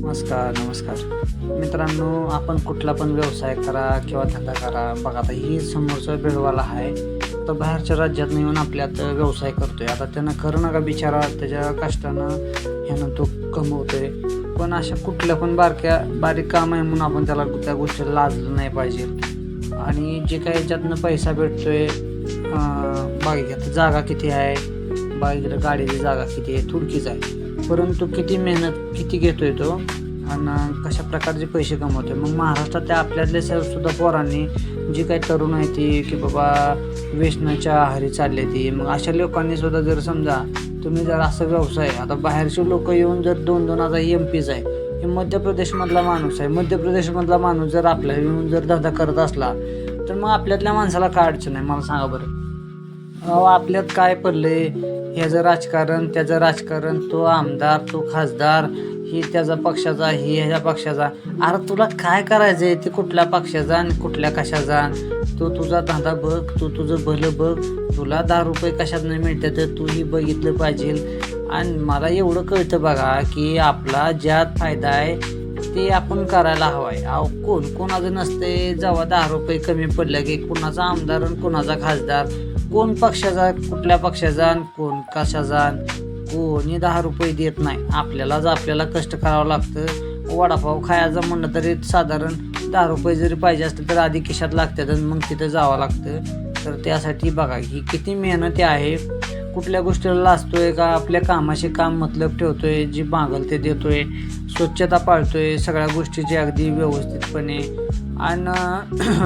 नमस्कार नमस्कार. मित्रांनो आपण कुठला पण व्यवसाय करा किंवा धंदा करा बघा आता ही समोरचा बेडवाला आहे. तर बाहेरच्या राज्यात येऊन आपल्यात व्यवसाय करतोय. आता त्यानं खरं नका बिचारा त्याच्या कष्टानं ह्यानं तो कमवतोय. पण अशा कुठल्या पण बारक्या बारीक काम आहे म्हणून आपण त्याला त्या गोष्टीला लाजलं नाही पाहिजे. आणि जे काही याच्यातनं पैसा भेटतोय बागेत जागा किती आहे. बाकीकडे गाडीची जागा किती आहे थोडकीच आहे. परंतु किती मेहनत किती घेतोय तो? आणि कशा प्रकारचे पैसे कमवतोय? मग महाराष्ट्रात त्या आपल्यातल्या सर्व सुद्धा पोरांनी जी काही तरुण आहे ती की बाबा व्यसनाच्या आहारी चालले ती. मग अशा लोकांनी सुद्धा जर समजा तुम्ही जर असं व्यवसाय आता बाहेरचे लोक येऊन जर दोन दोन आता एम पीच आहे हे मध्य प्रदेशमधला माणूस आहे. मध्य प्रदेशमधला माणूस जर आपल्या येऊन जर धंदा करत असला तर मग आपल्यातल्या माणसाला काय अडचण आहे? मला सांगा बरं. अहो आपल्यात काय पडलंय? ह्याचं राजकारण त्याचं राजकारण तो आमदार तो खासदार ही त्याचा पक्षाचा ही ह्याच्या पक्षाचा. अरे तुला काय करायचं आहे ते कुठल्या पक्षाचा आणि कुठल्या कशाचा? तू तुझा धंदा बघ तू तुझं भलं बघ. तुला दहा रुपये कशात नाही मिळतं तर तूही बघितलं पाहिजे. आणि मला एवढं कळतं बघा की आपला ज्यात फायदा आहे ते आपण करायला हवाय अहो कोण कोणाचं नसते जेव्हा दहा रुपये कमी पडले की कुणाचा आमदार आणि कुणाचा खासदार. कोण पक्षाचा कुठल्या पक्षाचा आणि कोण कशाचा कोणी दहा रुपये देत नाही. आपल्यालाच आपल्याला कष्ट करावं लागतं. वडापाव खायचं म्हणलं तरी साधारण दहा रुपये जरी पाहिजे असले तर आधी खिशात लागतात आणि मग तिथं जावं लागतं. तर त्यासाठी बघा ही किती मेहनती आहे. कुठल्या गोष्टीला लाचतोय का? आपल्या कामाशी काम मतलब ठेवतोय जी मागल ते देतोय. स्वच्छता पाळतोय सगळ्या गोष्टीची अगदी व्यवस्थितपणे. आणि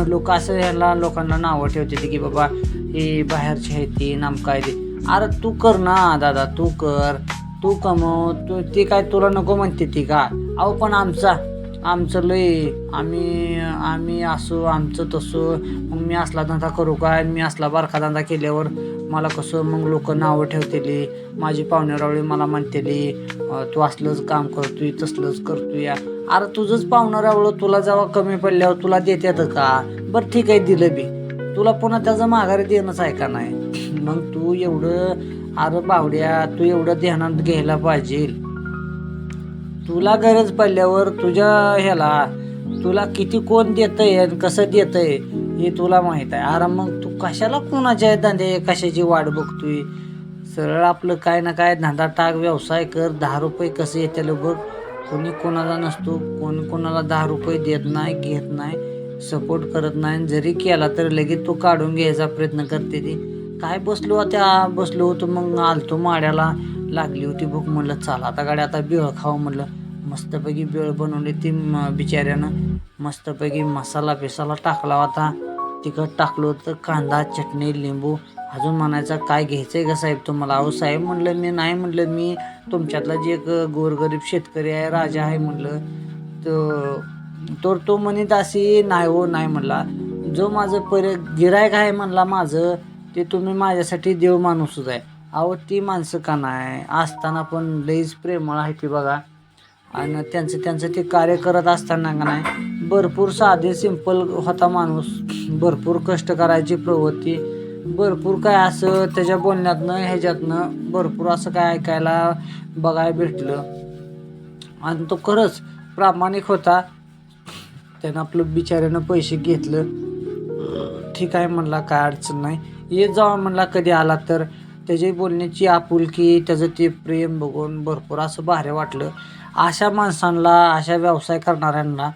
लोक असं ह्याला लोकांना नावं ठेवते की बाबा हे बाहेरची आहे ती नामकायदे. अरे तू कर ना दादा तू कर. तू कमव तू ती काय तुला नको म्हणते ती का? अहो पण आमचा आमचं लय आम्ही आम्ही असो आमचं तसं. मग मी असला धंदा करू काय? मी असला बारखा धंदा केल्यावर मला कसं मग लोक नावं ठेवतेली? माझी पाहुणेरावळी मला म्हणतेली तू असलंच काम करतोय तसलंच करतोय. अरे तुझंच पाहुणारावळं तुला जेव्हा कमी पडल्यावर तुला देतात का? बरं ठीक आहे दिलं बी. तुला पुन्हा त्याचं माघारी देणंच आहे का नाही? मग तू एवढं अरे बावड्या तू एवढं ध्यानात घ्यायला पाहिजे. तुला गरज पडल्यावर तुझ्या ह्याला तुला किती कोण देतंय आणि कसं देतंय हे तुला माहीत आहे. अरे मग तू कशाला कोणाच्या धंदे कशाची वाट बघतोय? सरळ आपलं काय ना काय धंदा टाक व्यवसाय कर दहा रुपये कसे येते बघ. कोणी कोणाला नसतो कोणी कोणाला दहा रुपये देत नाही घेत नाही. सपोर्ट करत नाही. आणि जरी केला तर लगेच तो काढून घ्यायचा प्रयत्न करते ती. काय बसलो त्या बसलो होतो मग आलतो माड्याला. लागली होती भूक. म्हणलं चला आता गाडी आता बिळ खावं म्हणलं मस्तपैकी बिळ बनवली ती बिचाऱ्यानं. मस्तपैकी मसाला पिसाला टाकला होता. तिखट टाकलं होतं. कांदा चटणी लिंबू. अजून म्हणायचा काय घ्यायचं आहे का साहेब तुम्हाला? अहो साहेब म्हणलं मी नाही म्हणलं. मी तुमच्यातला जे एक गोरगरीब शेतकरी आहे राजा आहे म्हणलं. तो तर तो म्हणत अशी नाही हो नाही म्हणला. जो माझं पर गिरायक आहे म्हणला माझं ते तुम्ही माझ्यासाठी देव माणूसच आहे. अहो ती माणसं का नाही? असताना पण लईच प्रेमळ आहे ती बघा. आणि त्यांचं त्यांचं ते कार्य करत असताना का नाही? भरपूर साधे सिंपल होता माणूस. भरपूर कष्ट करायची प्रवृत्ती. भरपूर काय असं त्याच्या बोलण्यातनं ह्याच्यातनं भरपूर असं काय ऐकायला बघायला भेटलं. आणि तो खरंच प्रामाणिक होता. त्यानं आपलं बिचाऱ्यानं पैसे घेतलं. ठीक आहे म्हणला काय अडचण नाही. येत जावा म्हणला कधी आला तर. त्याची बोलण्याची आपुलकी त्याचं ते प्रेम बघून भरपूर असं भारी वाटलं. अशा माणसांना अशा व्यवसाय करणाऱ्यांना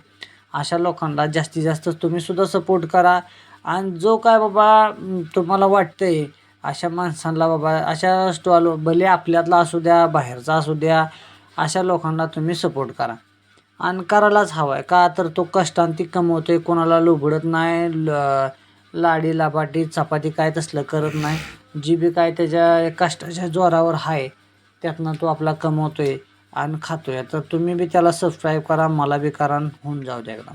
अशा लोकांना जास्तीत जास्त तुम्हीसुद्धा सपोर्ट करा. आणि जो काय बाबा तुम्हाला वाटतंय अशा माणसांना बाबा अशा स्टॉल भले आपल्यातला असू द्या बाहेरचा असू द्या अशा लोकांना तुम्ही सपोर्ट करा. आणि करायलाच हवा आहे का तर तो कष्टांती कमवतोय कोणाला लुबडत नाही ल लाडी लापाटी चपाती काय तसलं करत नाही. जी बी काय त्याच्या कष्टाच्या जोरावर आहे त्यातनं तो आपला कमवतोय आणि खातोय. तर तुम्ही बी त्याला सबस्क्राईब करा मला बी करा होऊन जाऊ द्या एकदम.